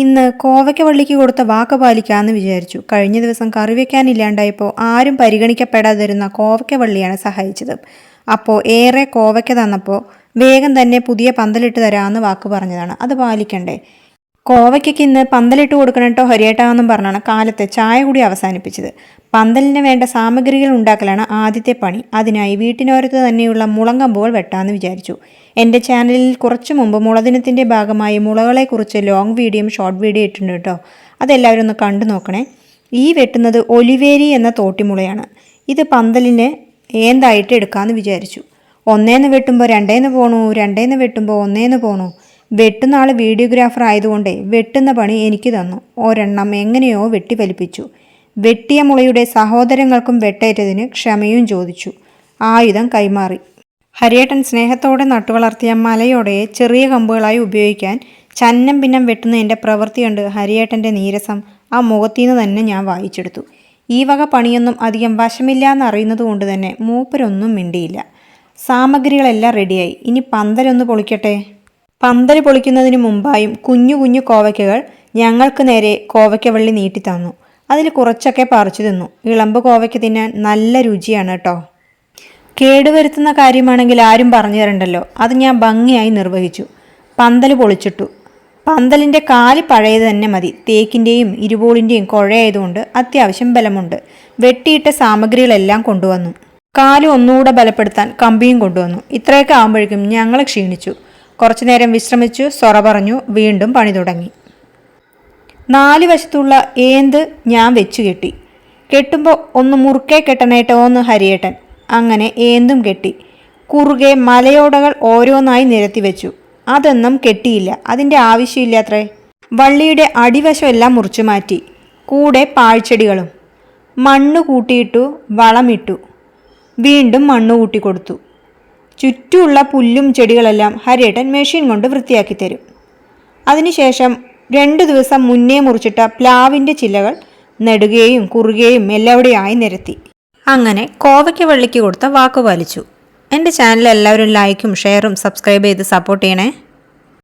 ഇന്ന് കോവയ്ക്ക വള്ളിക്ക് കൊടുത്ത വാക്ക് പാലിക്കാമെന്ന് വിചാരിച്ചു. കഴിഞ്ഞ ദിവസം കറി വയ്ക്കാനില്ലാണ്ടായപ്പോൾ ആരും പരിഗണിക്കപ്പെടാതിരുന്ന കോവയ്ക്ക വള്ളിയാണ് സഹായിച്ചത്. അപ്പോൾ ഏറെ കോവയ്ക്ക തന്നപ്പോൾ വേഗം തന്നെ പുതിയ പന്തലിട്ട് തരാമെന്ന് വാക്ക് പറഞ്ഞതാണ്. അത് പാലിക്കണ്ടേ? കോവയ്ക്കൊക്കെ ഇന്ന് പന്തലിട്ട് കൊടുക്കണം കേട്ടോ ഹരിയേട്ടാവെന്നും പറഞ്ഞാണ് കാലത്ത് ചായ കൂടി അവസാനിപ്പിച്ചത്. പന്തലിന് വേണ്ട സാമഗ്രികൾ ഉണ്ടാക്കലാണ് ആദ്യത്തെ പണി. അതിനായി വീട്ടിനോരത്ത് തന്നെയുള്ള മുളങ്കമ്പുകൾ വെട്ടാമെന്ന് വിചാരിച്ചു. എന്റെ ചാനലിൽ കുറച്ചു മുമ്പ് മുളദിനത്തിന്റെ ഭാഗമായി മുളകളെക്കുറിച്ച് ലോങ് വീഡിയോയും ഷോർട്ട് വീഡിയോ ഇട്ടിട്ടുണ്ട് കേട്ടോ. അതെല്ലാവരും ഒന്ന് കണ്ടു നോക്കണേ. ഈ വെട്ടുന്നത് ഒലിവേരി എന്ന തോട്ടിമുളയാണ്. ഇത് പന്തലിന് ഏന്തായിട്ട് എടുക്കാമെന്ന് വിചാരിച്ചു. ഒന്നേന്ന് വെട്ടുമ്പോൾ രണ്ടേന്ന് പോണു രണ്ടേന്ന് വെട്ടുമ്പോൾ ഒന്നേന്ന് പോണു. വെട്ടുന്ന ആൾ വീഡിയോഗ്രാഫർ ആയതുകൊണ്ടേ വെട്ടുന്ന പണി എനിക്ക് തന്നു. ഒരെണ്ണം എങ്ങനെയോ വെട്ടി വലിപ്പിച്ചു വെട്ടിയ മുളയുടെ സഹോദരങ്ങൾക്കും വെട്ടേറ്റതിന് ക്ഷമയും ചോദിച്ചു. ആയുധം കൈമാറി. ഹരിയേട്ടൻ സ്നേഹത്തോടെ നട്ടുവളർത്തിയ മലയോടയെ ചെറിയ കമ്പുകളായി ഉപയോഗിക്കാൻ ചന്നം പിന്നം വെട്ടുന്നതിന്റെ പ്രവൃത്തി കണ്ട് ഹരിയേട്ടന്റെ നീരസം ആ മുഖത്തീന്ന് തന്നെ ഞാൻ വായിച്ചെടുത്തു. ഈ വക പണിയൊന്നും അധികം വശമില്ല എന്നറിയുന്നത് കൊണ്ട് തന്നെ മൂപ്പരൊന്നും മിണ്ടിയില്ല. സാമഗ്രികളെല്ലാം റെഡിയായി. ഇനി പന്തലൊന്ന് പൊളിക്കട്ടെ? പന്തൽ പൊളിക്കുന്നതിന് മുമ്പായും കുഞ്ഞു കുഞ്ഞു കോവയ്ക്കകൾ ഞങ്ങൾക്ക് നേരെ കോവയ്ക്കവള്ളി നീട്ടി തന്നു അതിൽ കുറച്ചൊക്കെ പറിച്ചു തിന്നു. ഇളമ്പ് കോവയ്ക്ക് തിന്നാൻ നല്ല രുചിയാണ് കേട്ടോ കേടുവരുത്തുന്ന കാര്യമാണെങ്കിൽ ആരും പറഞ്ഞു തരണ്ടല്ലോ. അത് ഞാൻ ഭംഗിയായി നിർവഹിച്ചു. പന്തൽ പൊളിച്ചിട്ടു. പന്തലിന്റെ കാൽ പഴയത് തന്നെ മതി. തേക്കിന്റെയും ഇരുപോളിന്റെയും കുഴയായതുകൊണ്ട് അത്യാവശ്യം ബലമുണ്ട്. വെട്ടിയിട്ട സാമഗ്രികളെല്ലാം കൊണ്ടുവന്നു. കാൽ ഒന്നുകൂടെ ബലപ്പെടുത്താൻ കമ്പിയും കൊണ്ടുവന്നു. ഇത്രയൊക്കെ ആകുമ്പോഴേക്കും ഞങ്ങൾ ക്ഷീണിച്ചു. കുറച്ചു നേരം വിശ്രമിച്ചു സൊറ പറഞ്ഞു വീണ്ടും പണി തുടങ്ങി. നാല് വശത്തുള്ള ഏന്ത് ഞാൻ വെച്ചു കെട്ടി. കെട്ടുമ്പോൾ ഒന്ന് മുറുക്കെ കെട്ടണേട്ടോ ഒന്ന് ഹരിയേട്ടൻ. അങ്ങനെ ഏന്തും കെട്ടി. കുറുകെ മലയോടകൾ ഓരോന്നായി നിരത്തി വെച്ചു. അതൊന്നും കെട്ടിയില്ല. അതിന്റെ ആവശ്യമില്ലാത്രേ. വള്ളിയുടെ അടിവശമെല്ലാം മുറിച്ചു മാറ്റി. കൂടെ പാഴ്ചെടികളും മണ്ണ് കൂട്ടിയിട്ടു വളമിട്ടു. വീണ്ടും മണ്ണ് കൂട്ടിക്കൊടുത്തു ചുറ്റുമുള്ള പുല്ലും ചെടികളെല്ലാം ഹരിയേട്ടൻ മെഷീൻ കൊണ്ട് വൃത്തിയാക്കി തരും. അതിനുശേഷം രണ്ടു ദിവസം മുന്നേ മുറിച്ചിട്ട പ്ലാവിന്റെ ചില്ലകൾ നെടുകയും കുറുകയും എല്ലാവിടെയായി നിരത്തി. അങ്ങനെ കോവയ്ക്ക് വള്ളിക്ക് കൊടുത്ത വാക്ക് പാലിച്ചു. എന്റെ ചാനൽ എല്ലാവരും ലൈക്കും ഷെയറും സബ്സ്ക്രൈബ് ചെയ്ത് സപ്പോർട്ട് ചെയ്യണേ.